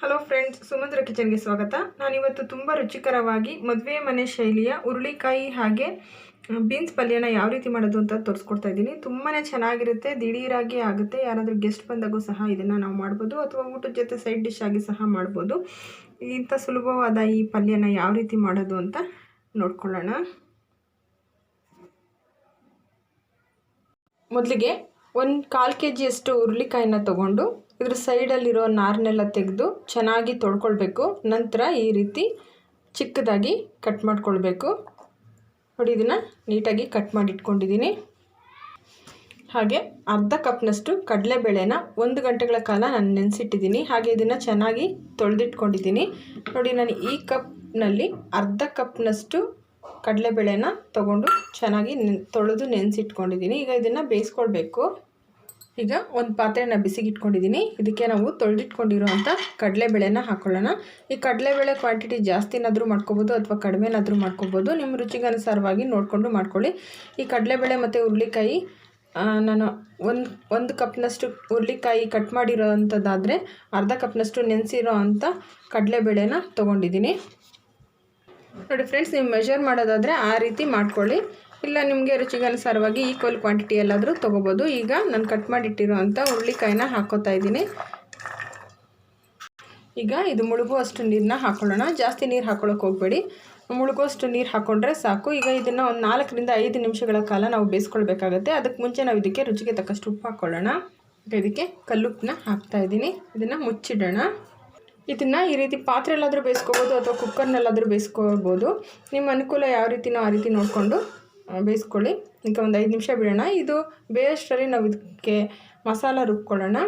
Hello friends ಸುಮಂದ್ರ ಕಿಚನ್ಗೆ ಸ್ವಾಗತ. ನಾನಿವತ್ತು ತುಂಬ ರುಚಿಕರವಾಗಿ ಮದುವೆ ಮನೆ ಶೈಲಿಯ ಹುರುಳಿಕಾಯಿ ಹಾಗೆ ಬೀನ್ಸ್ ಪಲ್ಯನ ಯಾವ ರೀತಿ ಮಾಡೋದು ಅಂತ ತೋರಿಸ್ಕೊಡ್ತಾ ಇದ್ದೀನಿ. ತುಂಬಾ ಚೆನ್ನಾಗಿರುತ್ತೆ, ದಿಢೀರಾಗಿ ಆಗುತ್ತೆ. ಯಾರಾದರೂ ಗೆಸ್ಟ್ ಬಂದಾಗೂ ಸಹ ಇದನ್ನು ನಾವು ಮಾಡ್ಬೋದು, ಅಥವಾ ಊಟದ ಜೊತೆ ಸೈಡ್ ಡಿಶ್ ಆಗಿ ಸಹ ಮಾಡ್ಬೋದು. ಇಂಥ ಸುಲಭವಾದ ಈ ಪಲ್ಯನ ಯಾವ ರೀತಿ ಮಾಡೋದು ಅಂತ ನೋಡ್ಕೊಳ್ಳೋಣ. ಮೊದಲಿಗೆ ಒಂದು ಕಾಲು ಕೆ ಜಿಯಷ್ಟು ಹುರುಳಿಕಾಯಿನ ತೊಗೊಂಡು ಇದ್ರ ಸೈಡಲ್ಲಿರೋ ನಾರನ್ನೆಲ್ಲ ತೆಗೆದು ಚೆನ್ನಾಗಿ ತೊಳ್ಕೊಳ್ಬೇಕು. ನಂತರ ಈ ರೀತಿ ಚಿಕ್ಕದಾಗಿ ಕಟ್ ಮಾಡ್ಕೊಳ್ಬೇಕು. ನೋಡಿ, ಇದನ್ನು ನೀಟಾಗಿ ಕಟ್ ಮಾಡಿ ಇಟ್ಕೊಂಡಿದ್ದೀನಿ ಹಾಗೆ ಅರ್ಧ ಕಪ್ನಷ್ಟು ಕಡಲೆಬೇಳೆನ ಒಂದು ಗಂಟೆಗಳ ಕಾಲ ನಾನು ನೆನೆಸಿಟ್ಟಿದ್ದೀನಿ. ಹಾಗೆ ಇದನ್ನು ಚೆನ್ನಾಗಿ ತೊಳೆದಿಟ್ಕೊಂಡಿದ್ದೀನಿ. ನೋಡಿ, ನಾನು ಈ ಕಪ್ನಲ್ಲಿ ಅರ್ಧ ಕಪ್ನಷ್ಟು ಕಡಲೆಬೇಳೆನ ತೊಗೊಂಡು ಚೆನ್ನಾಗಿ ನೆನ್, ತೊಳೆದು ನೆನೆಸಿಟ್ಕೊಂಡಿದ್ದೀನಿ. ಈಗ ಇದನ್ನು ಬೇಯಿಸ್ಕೊಳ್ಬೇಕು. ಈಗ ಒಂದು ಪಾತ್ರೆನ ಬಿಸಿಗಿಟ್ಕೊಂಡಿದ್ದೀನಿ ಇದಕ್ಕೆ ನಾವು ತೊಳೆದಿಟ್ಕೊಂಡಿರೋವಂಥ ಕಡಲೆಬೇಳೆನ ಹಾಕ್ಕೊಳ್ಳೋಣ ಈ ಕಡಲೆಬೇಳೆ ಕ್ವಾಂಟಿಟಿ ಜಾಸ್ತಿನಾದರೂ ಮಾಡ್ಕೋಬೋದು ಅಥವಾ ಕಡಿಮೆನಾದರೂ ಮಾಡ್ಕೋಬೋದು. ನಿಮ್ಮ ರುಚಿಗನುಸಾರವಾಗಿ ನೋಡಿಕೊಂಡು ಮಾಡ್ಕೊಳ್ಳಿ. ಈ ಕಡಲೆಬೇಳೆ ಮತ್ತು ಹುರುಳಿಕಾಯಿ ನಾನು ಒಂದು ಒಂದು ಕಪ್ನಷ್ಟು ಹುರುಳಿಕಾಯಿ ಕಟ್ ಮಾಡಿರೋ ಅಂಥದ್ದಾದರೆ ಅರ್ಧ ಕಪ್ನಷ್ಟು ನೆನೆಸಿರೋ ಅಂಥ ಕಡಲೆಬೇಳೆನ ತೊಗೊಂಡಿದ್ದೀನಿ ನೋಡಿ ಫ್ರೆಂಡ್ಸ್ ನೀವು ಮೆಷರ್ ಮಾಡೋದಾದರೆ ಆ ರೀತಿ ಮಾಡ್ಕೊಳ್ಳಿ. ಇಲ್ಲ, ನಿಮಗೆ ರುಚಿಗನುಸಾರವಾಗಿ ಈಕ್ವಲ್ ಕ್ವಾಂಟಿಟಿ ಎಲ್ಲಾದರೂ ತೊಗೋಬೋದು. ಈಗ ನಾನು ಕಟ್ ಮಾಡಿಟ್ಟಿರೋ ಅಂಥ ಹುರುಳಿಕಾಯಿನ ಹಾಕೋತಾ ಇದ್ದೀನಿ. ಈಗ ಇದು ಮುಳುಗುವಷ್ಟು ನೀರನ್ನ ಹಾಕ್ಕೊಳ್ಳೋಣ ಜಾಸ್ತಿ ನೀರು ಹಾಕ್ಕೊಳ್ಳೋಕೆ ಹೋಗಬೇಡಿ. ಮುಳುಗುವಷ್ಟು ನೀರು ಹಾಕ್ಕೊಂಡ್ರೆ ಸಾಕು. ಈಗ ಇದನ್ನು ಒಂದು ನಾಲ್ಕರಿಂದ ಐದು ನಿಮಿಷಗಳ ಕಾಲ ನಾವು ಬೇಯಿಸ್ಕೊಳ್ಬೇಕಾಗತ್ತೆ. ಅದಕ್ಕೆ ಮುಂಚೆ ನಾವು ಇದಕ್ಕೆ ರುಚಿಗೆ ತಕ್ಕಷ್ಟು ಉಪ್ಪು ಹಾಕ್ಕೊಳ್ಳೋಣ ಇದಕ್ಕೆ ಕಲ್ಲುಪ್ಪನ್ನ ಹಾಕ್ತಾ ಇದ್ದೀನಿ. ಇದನ್ನು ಮುಚ್ಚಿಡೋಣ. ಇದನ್ನು ಈ ರೀತಿ ಪಾತ್ರೆಯಲ್ಲಾದರೂ ಬೇಯಿಸ್ಕೋಬೋದು ಅಥವಾ ಕುಕ್ಕರ್ನಲ್ಲಾದರೂ ಬೇಯಿಸ್ಕೋಬೋದು. ನಿಮ್ಮ ಅನುಕೂಲ ಯಾವ ರೀತಿನೋ ಆ ರೀತಿ ನೋಡಿಕೊಂಡು ಬೇಯಿಸ್ಕೊಳ್ಳಿ. ಈಗ ಒಂದು ಐದು ನಿಮಿಷ ಬಿಡೋಣ. ಇದು ಬೇಯಷ್ಟರಲ್ಲಿ ನಾವು ಇದಕ್ಕೆ ಮಸಾಲ ರುಬ್ಕೊಳ್ಳೋಣ.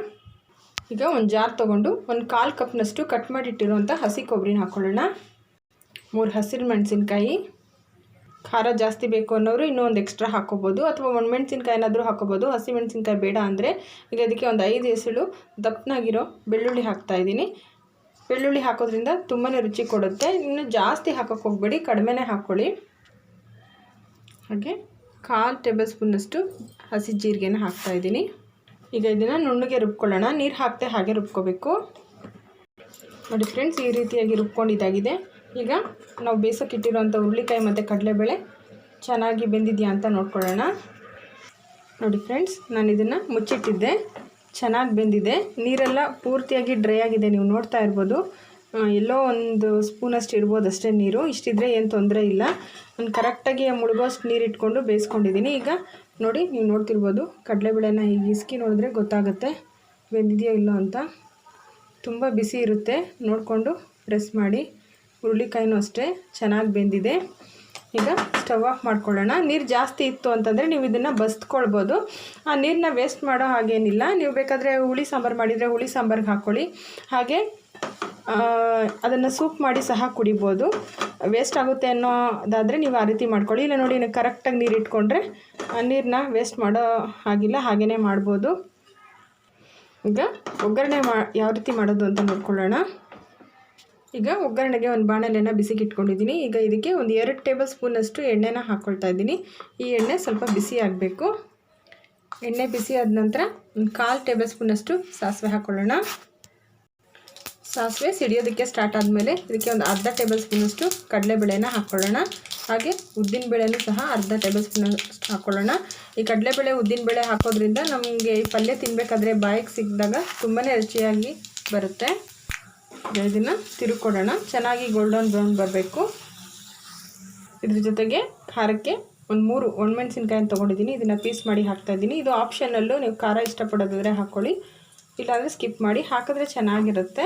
ಈಗ ಒಂದು ಜಾರ್ ತೊಗೊಂಡು ಒಂದು ಕಾಲು ಕಪ್ನಷ್ಟು ಕಟ್ ಮಾಡಿಟ್ಟಿರುವಂಥ ಹಸಿ ಕೊಬ್ಬರಿನ ಹಾಕ್ಕೊಳ್ಳೋಣ ಮೂರು ಹಸಿರು ಮೆಣಸಿನ್ಕಾಯಿ. ಖಾರ ಜಾಸ್ತಿ ಬೇಕು ಅನ್ನೋರು ಇನ್ನೂ ಒಂದು ಎಕ್ಸ್ಟ್ರಾ ಹಾಕೋಬೋದು. ಅಥವಾ ಒಣಮೆಣ್ಸಿನ್ಕಾಯಿ ಏನಾದರೂ ಹಾಕ್ಕೋಬೋದು ಹಸಿ ಮೆಣಸಿನ್ಕಾಯಿ ಬೇಡ ಅಂದರೆ ಈಗ ಅದಕ್ಕೆ ಒಂದು ಐದು ಎಸಳು ದಪ್ಪನಾಗಿರೋ ಬೆಳ್ಳುಳ್ಳಿ ಹಾಕ್ತಾಯಿದ್ದೀನಿ ಬೆಳ್ಳುಳ್ಳಿ ಹಾಕೋದ್ರಿಂದ ತುಂಬಾ ರುಚಿ ಕೊಡುತ್ತೆ. ಇನ್ನು ಜಾಸ್ತಿ ಹಾಕೋಕ್ಕೆ ಹೋಗಬೇಡಿ. ಕಡಿಮೆನೇ ಹಾಕ್ಕೊಳ್ಳಿ ಹಾಗೆ ಕಾಲು ಟೇಬಲ್ ಸ್ಪೂನಷ್ಟು ಹಸಿ ಜೀರಿಗೆನ ಹಾಕ್ತಾಯಿದ್ದೀನಿ ಈಗ ಇದನ್ನು ನುಣ್ಣಗೆ ರುಬ್ಕೊಳ್ಳೋಣ. ನೀರು ಹಾಕ್ತೆ ಹಾಗೆ ರುಬ್ಕೋಬೇಕು. ನೋಡಿ ಫ್ರೆಂಡ್ಸ್ ಈ ರೀತಿಯಾಗಿ ರುಬ್ಕೊಂಡಿದ್ದಾಗಿದೆ ಈಗ ನಾವು ಬೇಯಿಸೋಕ್ಕಿಟ್ಟಿರೋಂಥ ಹುರುಳಿಕಾಯಿ ಮತ್ತು ಕಡಲೆಬೇಳೆ ಚೆನ್ನಾಗಿ ಬೆಂದಿದೆಯಾ ಅಂತ ನೋಡ್ಕೊಳ್ಳೋಣ. ನೋಡಿ ಫ್ರೆಂಡ್ಸ್ ನಾನು ಇದನ್ನು ಮುಚ್ಚಿಟ್ಟಿದ್ದೆ. ಚೆನ್ನಾಗಿ ಬೆಂದಿದೆ. ನೀರೆಲ್ಲ ಪೂರ್ತಿಯಾಗಿ ಡ್ರೈ ಆಗಿದೆ. ನೀವು ನೋಡ್ತಾ ಇರ್ಬೋದು. ಎಲ್ಲೋ ಒಂದು ಸ್ಪೂನಷ್ಟು ಇಡ್ಬೋದು ಅಷ್ಟೇ ನೀರು. ಇಷ್ಟಿದ್ರೆ ಏನು ತೊಂದರೆ ಇಲ್ಲ. ನಾನು ಕರೆಕ್ಟಾಗಿ ಮುಳುಗೋಷ್ಟು ನೀರು ಇಟ್ಕೊಂಡು ಬೇಯಿಸ್ಕೊಂಡಿದ್ದೀನಿ ಈಗ ನೋಡಿ, ನೀವು ನೋಡ್ತಿರ್ಬೋದು, ಕಡಲೆಬೇಳೆನ ಈಗ ಇಸ್ಕಿ ನೋಡಿದ್ರೆ ಗೊತ್ತಾಗುತ್ತೆ, ಬೆಂದಿದೆಯೋ ಇಲ್ಲೋ ಅಂತ. ತುಂಬ ಬಿಸಿ ಇರುತ್ತೆ. ನೋಡಿಕೊಂಡು ಪ್ರೆಸ್ ಮಾಡಿ. ಹುರುಳಿಕಾಯಿನೂ ಅಷ್ಟೇ, ಚೆನ್ನಾಗಿ ಬೆಂದಿದೆ. ಈಗ ಸ್ಟವ್ ಆಫ್ ಮಾಡ್ಕೊಳ್ಳೋಣ. ನೀರು ಜಾಸ್ತಿ ಇತ್ತು ಅಂತಂದರೆ ನೀವು ಇದನ್ನು ಬಸ್ಕೊಳ್ಬೋದು. ಆ ನೀರನ್ನ ವೇಸ್ಟ್ ಮಾಡೋ ಹಾಗೇನಿಲ್ಲ. ನೀವು ಬೇಕಾದರೆ ಹುಳಿ ಸಾಂಬಾರು ಮಾಡಿದರೆ ಹುಳಿ ಸಾಂಬಾರಿಗೆ ಹಾಕ್ಕೊಳ್ಳಿ ಹಾಗೆ ಅದನ್ನು ಸೂಪ್ ಮಾಡಿ ಸಹ ಕುಡಿಬೋದು. ವೇಸ್ಟ್ ಆಗುತ್ತೆ ಅನ್ನೋದಾದರೆ ನೀವು ಆ ರೀತಿ ಮಾಡ್ಕೊಳ್ಳಿ. ಇಲ್ಲ ನೋಡಿ ಕರೆಕ್ಟಾಗಿ ನೀರು ಇಟ್ಕೊಂಡ್ರೆ ನೀರನ್ನ ವೇಸ್ಟ್ ಮಾಡೋ ಹಾಗಿಲ್ಲ ಹಾಗೇ ಮಾಡ್ಬೋದು. ಈಗ ಒಗ್ಗರಣೆ ಮಾ, ಯಾವ ರೀತಿ ಮಾಡೋದು ಅಂತ ನೋಡ್ಕೊಳ್ಳೋಣ. ಈಗ ಒಗ್ಗರಣೆಗೆ ಒಂದು ಬಾಣಲೆನ ಬಿಸಿಗೆ ಇಟ್ಕೊಂಡಿದ್ದೀನಿ ಈಗ ಇದಕ್ಕೆ ಒಂದು ಎರಡು ಟೇಬಲ್ ಸ್ಪೂನಷ್ಟು ಎಣ್ಣೆನ ಹಾಕ್ಕೊಳ್ತಾ ಇದ್ದೀನಿ. ಈ ಎಣ್ಣೆ ಸ್ವಲ್ಪ ಬಿಸಿ ಆಗಬೇಕು. ಎಣ್ಣೆ ಬಿಸಿ ಆದ ನಂತರ ಒಂದು ಕಾಲು ಟೇಬಲ್ ಸ್ಪೂನಷ್ಟು ಸಾಸಿವೆ ಹಾಕ್ಕೊಳ್ಳೋಣ ಸಾಸಿವೆ ಸಿಡಿಯೋದಕ್ಕೆ ಸ್ಟಾರ್ಟ್ ಆದಮೇಲೆ ಇದಕ್ಕೆ ಒಂದು ಅರ್ಧ ಟೇಬಲ್ ಸ್ಪೂನಷ್ಟು ಕಡಲೆಬೇಳೆನ ಹಾಕ್ಕೊಳ್ಳೋಣ ಹಾಗೆ ಉದ್ದಿನಬೇಳೆನೂ ಸಹ ಅರ್ಧ ಟೇಬಲ್ ಸ್ಪೂನ್ ಹಾಕ್ಕೊಳ್ಳೋಣ ಈ ಕಡಲೆಬೇಳೆ ಉದ್ದಿನಬೇಳೆ ಹಾಕೋದ್ರಿಂದ ನಮಗೆ ಈ ಪಲ್ಯ ತಿನ್ನಬೇಕಾದ್ರೆ ಬಾಯಿಗೆ ಸಿಕ್ಕಿದಾಗ ತುಂಬಾ ರುಚಿಯಾಗಿ ಬರುತ್ತೆ. ಇದನ್ನು ತಿರುಕೊಡೋಣ ಚೆನ್ನಾಗಿ ಗೋಲ್ಡನ್ ಬ್ರೌನ್ ಬರಬೇಕು. ಇದ್ರ ಜೊತೆಗೆ ಖಾರಕ್ಕೆ ಒಂದು ಮೂರು ಒಣಮೆಣ್ಸಿನ್ಕಾಯಿ ತೊಗೊಂಡಿದ್ದೀನಿ. ಇದನ್ನು ಪೀಸ್ ಮಾಡಿ ಹಾಕ್ತಾಯಿದ್ದೀನಿ ಇದು ಆಪ್ಷನಲ್ಲೂ ನೀವು ಖಾರ ಇಷ್ಟಪಡೋದಾದರೆ ಹಾಕ್ಕೊಳ್ಳಿ ಇಲ್ಲಾಂದರೆ ಸ್ಕಿಪ್ ಮಾಡಿ ಹಾಕಿದ್ರೆ ಚೆನ್ನಾಗಿರುತ್ತೆ.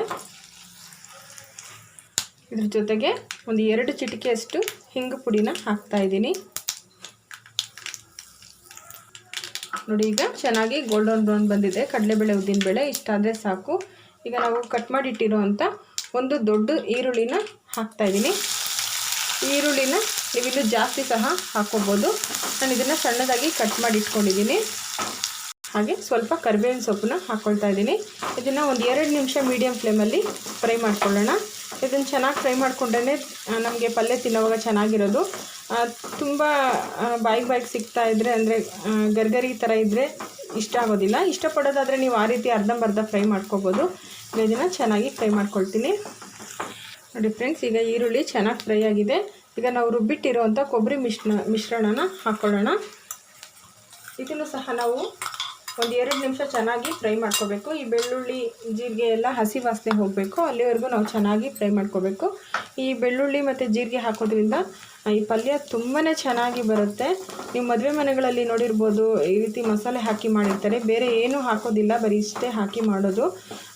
ಇದ್ರ ಜೊತೆಗೆ ಒಂದು ಎರಡು ಚಿಟಿಕೆಯಷ್ಟು ಹಿಂಗು ಪುಡಿನ ಹಾಕ್ತಾಯಿದ್ದೀನಿ ನೋಡಿ, ಈಗ ಚೆನ್ನಾಗಿ ಗೋಲ್ಡನ್ ಬ್ರೌನ್ ಬಂದಿದೆ. ಕಡಲೆಬೇಳೆ ಉದ್ದಿನಬೇಳೆ ಇಷ್ಟಾದರೆ ಸಾಕು. ಈಗ ನಾವು ಕಟ್ ಮಾಡಿಟ್ಟಿರುವಂಥ ಒಂದು ದೊಡ್ಡ ಈರುಳ್ಳಿನ ಹಾಕ್ತಾಯಿದ್ದೀನಿ ಈರುಳ್ಳಿನ ನೀವು ಜಾಸ್ತಿ ಸಹ ಹಾಕ್ಕೋಬೋದು ನಾನು ಇದನ್ನು ಸಣ್ಣದಾಗಿ ಕಟ್ ಮಾಡಿ ಇಟ್ಕೊಂಡಿದ್ದೀನಿ. ಹಾಗೆ ಸ್ವಲ್ಪ ಕರಿಬೇವಿನ ಸೊಪ್ಪನ್ನ ಹಾಕ್ಕೊಳ್ತಾ ಇದ್ದೀನಿ. ಇದನ್ನು ಒಂದು ಎರಡು ನಿಮಿಷ ಮೀಡಿಯಮ್ ಫ್ಲೇಮಲ್ಲಿ ಫ್ರೈ ಮಾಡ್ಕೊಳ್ಳೋಣ. ಇದನ್ನು ಚೆನ್ನಾಗಿ ಫ್ರೈ ಮಾಡಿಕೊಂಡ್ರೆ ನಮಗೆ ಪಲ್ಯ ತಿನ್ನೋವಾಗ ಚೆನ್ನಾಗಿರೋದು. ತುಂಬ ಬಾಯಿಗೆ ಬಾಯಿಗೆ ಸಿಗ್ತಾ ಇದ್ದರೆ ಅಂದರೆ ಗರ್ಗರಿ ಥರ ಇದ್ದರೆ ಇಷ್ಟ ಆಗೋದಿಲ್ಲ. ಇಷ್ಟಪಡೋದಾದರೆ ನೀವು ಆ ರೀತಿ ಅರ್ಧಂಬರ್ಧ ಫ್ರೈ ಮಾಡ್ಕೋಬೋದು. ಇದನ್ನು ಚೆನ್ನಾಗಿ ಫ್ರೈ ಮಾಡ್ಕೊಳ್ತೀನಿ. ನೋಡಿ ಫ್ರೆಂಡ್ಸ್ ಈಗ ಈರುಳ್ಳಿ ಚೆನ್ನಾಗಿ ಫ್ರೈ ಆಗಿದೆ. ಈಗ ನಾವು ರುಬ್ಬಿಟ್ಟಿರೋವಂಥ ಕೊಬ್ಬರಿ ಮಿಶ್ರಣ, ಮಿಶ್ರಣನ ಹಾಕ್ಕೊಳ್ಳೋಣ ಇದನ್ನು ಸಹ ನಾವು ಒಂದು ಎರಡು ನಿಮಿಷ ಚೆನ್ನಾಗಿ ಫ್ರೈ ಮಾಡ್ಕೋಬೇಕು. ಈ ಬೆಳ್ಳುಳ್ಳಿ, ಜೀರಿಗೆ ಎಲ್ಲ ಹಸಿ ವಾಸನೆ ಹೋಗಬೇಕು. ಅಲ್ಲಿವರೆಗೂ ನಾವು ಚೆನ್ನಾಗಿ ಫ್ರೈ ಮಾಡ್ಕೋಬೇಕು. ಈ ಬೆಳ್ಳುಳ್ಳಿ ಮತ್ತು ಜೀರಿಗೆ ಹಾಕೋದ್ರಿಂದ ಈ ಪಲ್ಯ ತುಂಬಾ ಚೆನ್ನಾಗಿ ಬರುತ್ತೆ. ನೀವು ಮದುವೆ ಮನೆಗಳಲ್ಲಿ ನೋಡಿರ್ಬೋದು, ಈ ರೀತಿ ಮಸಾಲೆ ಹಾಕಿ ಮಾಡಿರ್ತಾರೆ. ಬೇರೆ ಏನೂ ಹಾಕೋದಿಲ್ಲ, ಬರೀ ಇಷ್ಟೇ ಹಾಕಿ ಮಾಡೋದು.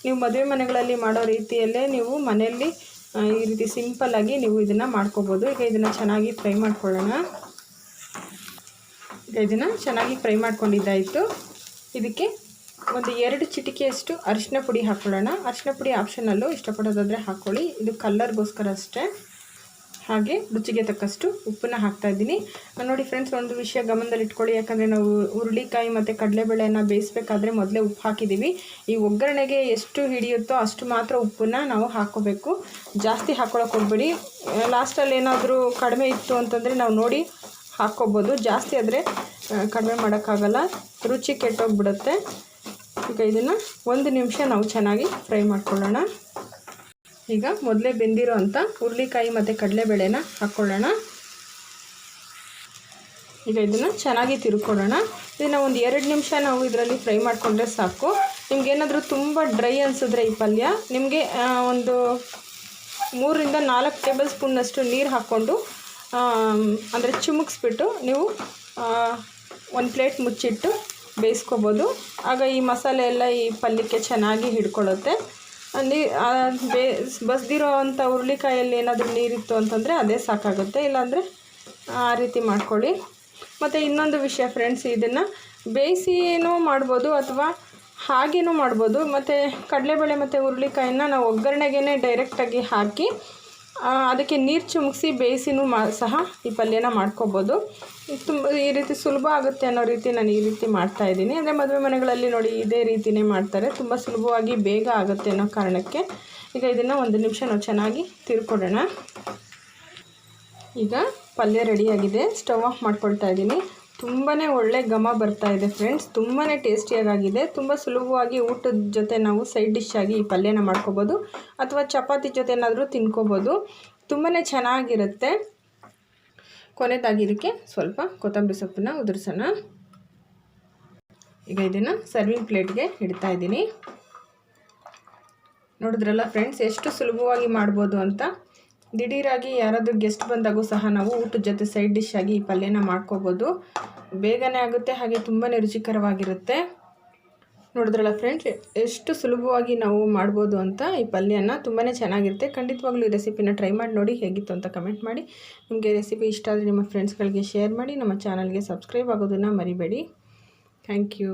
ನೀವು ಮದುವೆ ಮನೆಗಳಲ್ಲಿ ಮಾಡೋ ರೀತಿಯಲ್ಲೇ ನೀವು ಮನೆಯಲ್ಲಿ ಈ ರೀತಿ ಸಿಂಪಲ್ಲಾಗಿ ನೀವು ಇದನ್ನು ಮಾಡ್ಕೋಬೋದು. ಈಗ ಇದನ್ನು ಚೆನ್ನಾಗಿ ಫ್ರೈ ಮಾಡ್ಕೊಳ್ಳೋಣ. ಇದನ್ನು ಚೆನ್ನಾಗಿ ಫ್ರೈ ಮಾಡ್ಕೊಂಡಿದ್ದಾಯಿತು. ಇದಕ್ಕೆ ಒಂದು ಎರಡು ಚಿಟಿಕೆಯಷ್ಟು ಅರಿಶಿನ ಪುಡಿ ಹಾಕ್ಕೊಳ್ಳೋಣ ಅರಿಶಿನ ಪುಡಿ ಆಪ್ಷನಲ್ಲೂ ಇಷ್ಟಪಡೋದಾದರೆ ಹಾಕ್ಕೊಳ್ಳಿ ಇದು ಕಲ್ಲರ್ಗೋಸ್ಕರ ಅಷ್ಟೇ. ಹಾಗೆ ರುಚಿಗೆ ತಕ್ಕಷ್ಟು ಉಪ್ಪನ್ನ ಹಾಕ್ತಾ ಇದ್ದೀನಿ. ನೋಡಿ ಫ್ರೆಂಡ್ಸ್ ಒಂದು ವಿಷಯ ಗಮನದಲ್ಲಿ ಇಟ್ಕೊಳ್ಳಿ. ಯಾಕಂದರೆ ನಾವು ಹುರುಳಿಕಾಯಿ ಮತ್ತು ಕಡಲೆಬೇಳೆಯನ್ನು ಬೇಯಿಸ್ಬೇಕಾದ್ರೆ ಮೊದಲೇ ಉಪ್ಪು ಹಾಕಿದ್ದೀವಿ ಈ ಒಗ್ಗರಣೆಗೆ ಎಷ್ಟು ಹಿಡಿಯುತ್ತೋ ಅಷ್ಟು ಮಾತ್ರ ಉಪ್ಪನ್ನ ನಾವು ಹಾಕ್ಕೋಬೇಕು ಜಾಸ್ತಿ ಹಾಕ್ಕೊಳಕ್ಕೆ ಹೋಗ್ಬೇಡಿ. ಲಾಸ್ಟಲ್ಲಿ ಏನಾದರೂ ಕಡಿಮೆ ಇತ್ತು ಅಂತಂದರೆ ನಾವು ನೋಡಿ ಹಾಕ್ಕೋಬೋದು. ಜಾಸ್ತಿ ಆದರೆ ಕಡಿಮೆ ಮಾಡೋಕ್ಕಾಗಲ್ಲ. ರುಚಿ ಕೆಟ್ಟೋಗ್ಬಿಡುತ್ತೆ. ಈಗ ಇದನ್ನು ಒಂದು ನಿಮಿಷ ನಾವು ಚೆನ್ನಾಗಿ ಫ್ರೈ ಮಾಡ್ಕೊಳ್ಳೋಣ. ಈಗ ಮೊದಲೇ ಬೆಂದಿರೋ ಅಂಥ ಹುರುಳಿಕಾಯಿ ಮತ್ತು ಕಡಲೆಬೇಳೆನ ಹಾಕ್ಕೊಳ್ಳೋಣ. ಈಗ ಇದನ್ನು ಚೆನ್ನಾಗಿ ತಿರ್ಕೊಳ್ಳೋಣ. ಇದನ್ನು ಒಂದು ಎರಡು ನಿಮಿಷ ನಾವು ಇದರಲ್ಲಿ ಫ್ರೈ ಮಾಡಿಕೊಂಡ್ರೆ ಸಾಕು. ನಿಮ್ಗೇನಾದರೂ ತುಂಬ ಡ್ರೈ ಅನಿಸಿದ್ರೆ ಈ ಪಲ್ಯ, ನಿಮಗೆ ಒಂದು ಮೂರರಿಂದ ನಾಲ್ಕು ಟೇಬಲ್ ಸ್ಪೂನ್ನಷ್ಟು ನೀರು ಹಾಕ್ಕೊಂಡು ಅಂದರೆ ಚಿಮುಕ್ಸ್ಬಿಟ್ಟು ನೀವು ಒಂದು ಪ್ಲೇಟ್ ಮುಚ್ಚಿಟ್ಟು ಬೇಯಿಸ್ಕೋಬೋದು. ಆಗ ಈ ಮಸಾಲೆ ಎಲ್ಲ ಈ ಪಲ್ಯಕ್ಕೆ ಚೆನ್ನಾಗಿ ಹಿಡ್ಕೊಳ್ಳುತ್ತೆ. ನೀ ಬೇ, ಬಸ್ದಿರೋ ಅಂಥ ಹುರುಳಿಕಾಯಲ್ಲಿ ಏನಾದರೂ ನೀರಿತ್ತು ಅಂತಂದರೆ ಅದೇ ಸಾಕಾಗುತ್ತೆ. ಇಲ್ಲಾಂದರೆ, ಆ ರೀತಿ ಮಾಡ್ಕೊಳ್ಳಿ. ಮತ್ತು ಇನ್ನೊಂದು ವಿಷಯ ಫ್ರೆಂಡ್ಸ್, ಇದನ್ನು ಬೇಯಿಸಿನೂ ಮಾಡ್ಬೋದು ಅಥವಾ ಹಾಗೇನೂ ಮಾಡ್ಬೋದು. ಮತ್ತು ಕಡಲೆಬೇಳೆ ಮತ್ತು ಹುರುಳಿಕಾಯಿನ ನಾವು ಒಗ್ಗರಣೆಗೆ ಡೈರೆಕ್ಟಾಗಿ ಹಾಕಿ ಅದಕ್ಕೆ ನೀರು ಚುಮುಕ್ಸಿ ಬೇಯಿಸಿನೂ ಮಾ, ಸಹ ಈ ಪಲ್ಯನ ಮಾಡ್ಕೋಬೋದು. ತುಂಬ, ಈ ರೀತಿ ಸುಲಭ ಆಗುತ್ತೆ ಅನ್ನೋ ರೀತಿ ನಾನು ಈ ರೀತಿ ಮಾಡ್ತಾಯಿದ್ದೀನಿ ಅಂದರೆ ಮದುವೆ ಮನೆಗಳಲ್ಲಿ ನೋಡಿ ಇದೇ ರೀತಿಯೇ ಮಾಡ್ತಾರೆ. ತುಂಬ ಸುಲಭವಾಗಿ ಬೇಗ ಆಗುತ್ತೆ ಅನ್ನೋ ಕಾರಣಕ್ಕೆ. ಈಗ ಇದನ್ನು ಒಂದು ನಿಮಿಷ ನಾವು ಚೆನ್ನಾಗಿ ತಿರ್ಕೊಡೋಣ. ಈಗ ಪಲ್ಯ ರೆಡಿಯಾಗಿದೆ ಸ್ಟವ್ ಆಫ್ ಮಾಡ್ಕೊಳ್ತಾ ಇದ್ದೀನಿ. ತುಂಬಾ ಒಳ್ಳೆ ಘಮ ಬರ್ತಾ ಇದೆ ಫ್ರೆಂಡ್ಸ್ ತುಂಬಾ ಟೇಸ್ಟಿಯಾಗಿದೆ ತುಂಬ ಸುಲಭವಾಗಿ ಊಟದ ಜೊತೆ ನಾವು ಸೈಡ್ ಡಿಶ್ ಆಗಿ ಈ ಪಲ್ಯನ ಮಾಡ್ಕೋಬೋದು. ಅಥವಾ ಚಪಾತಿ ಜೊತೆ ಏನಾದರೂ ತಿನ್ಕೋಬೋದು. ತುಂಬಾ ಚೆನ್ನಾಗಿರುತ್ತೆ. ಕೊನೆದಾಗಿ ಇದಕ್ಕೆ ಸ್ವಲ್ಪ ಕೊತ್ತಂಬರಿ ಸೊಪ್ಪನ್ನ ಉದುರಿಸೋಣ. ಈಗ ಇದನ್ನು ಸರ್ವಿಂಗ್ ಪ್ಲೇಟ್ಗೆ ಇಡ್ತಾ ಇದ್ದೀನಿ. ನೋಡಿದ್ರಲ್ಲ ಫ್ರೆಂಡ್ಸ್ ಎಷ್ಟು ಸುಲಭವಾಗಿ ಮಾಡ್ಬೋದು ಅಂತ. ದಿಢೀರಾಗಿ ಯಾರಾದರೂ ಗೆಸ್ಟ್ ಬಂದಾಗೂ ಸಹ ನಾವು ಊಟದ ಜೊತೆ ಸೈಡ್ ಡಿಶ್ ಆಗಿ ಈ ಪಲ್ಯನ ಮಾಡ್ಕೋಬೋದು. ಬೇಗನೆ ಆಗುತ್ತೆ, ಹಾಗೆ ತುಂಬಾ ರುಚಿಕರವಾಗಿರುತ್ತೆ. ನೋಡಿದ್ರಲ್ಲ ಫ್ರೆಂಡ್ಸ್ ಎಷ್ಟು ಸುಲಭವಾಗಿ ನಾವು ಮಾಡ್ಬೋದು ಅಂತ ಈ ಪಲ್ಯನ ತುಂಬಾ ಚೆನ್ನಾಗಿರುತ್ತೆ. ಖಂಡಿತವಾಗ್ಲೂ ಈ ರೆಸಿಪಿನ ಟ್ರೈ ಮಾಡಿ ನೋಡಿ ಹೇಗಿತ್ತು ಅಂತ ಕಮೆಂಟ್ ಮಾಡಿ. ನಿಮಗೆ ರೆಸಿಪಿ ಇಷ್ಟ ಆದರೆ ನಿಮ್ಮ ಫ್ರೆಂಡ್ಸ್ಗಳಿಗೆ ಶೇರ್ ಮಾಡಿ, ನಮ್ಮ ಚಾನಲ್ಗೆ ಸಬ್ಸ್ಕ್ರೈಬ್ ಆಗೋದನ್ನು ಮರಿಬೇಡಿ. Thank you